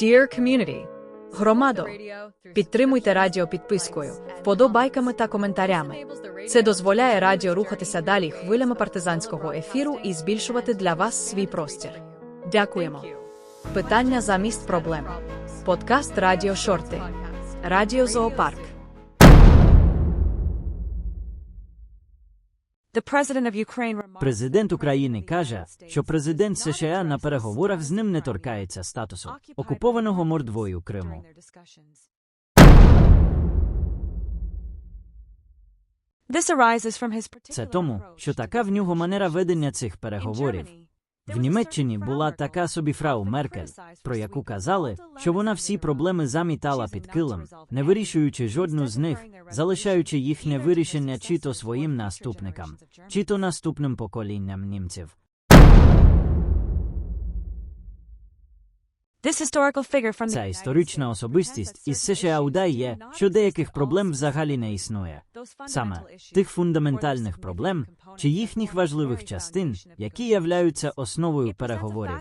Dear Community, громадо, підтримуйте радіо підпискою, вподобайками та коментарями. Це дозволяє радіо рухатися далі хвилями партизанського ефіру і збільшувати для вас свій простір. Дякуємо. Питання замість проблем. Подкаст Радіо Шорти. Радіо Зоопарк. Президент України каже, що президент США на переговорах з ним не торкається статусу окупованого мордвою Криму. Це тому, що така в нього манера ведення цих переговорів. В Німеччині була така собі фрау Меркель, про яку казали, що вона всі проблеми замітала під килим, не вирішуючи жодну з них, залишаючи їхнє вирішення чи то своїм наступникам, чи то наступним поколінням німців. Ця історична особистість із США удає, що деяких проблем взагалі не існує. Саме тих фундаментальних проблем чи їхніх важливих частин, які являються основою переговорів.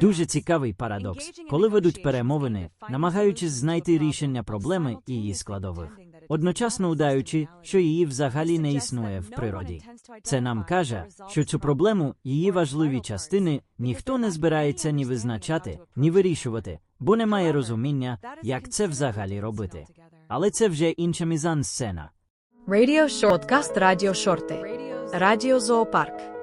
Дуже цікавий парадокс, коли ведуть перемовини, намагаючись знайти рішення проблеми і її складових, одночасно удаючи, що її взагалі не існує в природі. Це нам каже, що цю проблему, її важливі частини, ніхто не збирається ні визначати, ні вирішувати, бо немає розуміння, як це взагалі робити. Але це вже інша мізансцена. Радіо Шорт. Подкаст Радіо Шорти. Радіо Зоопарк.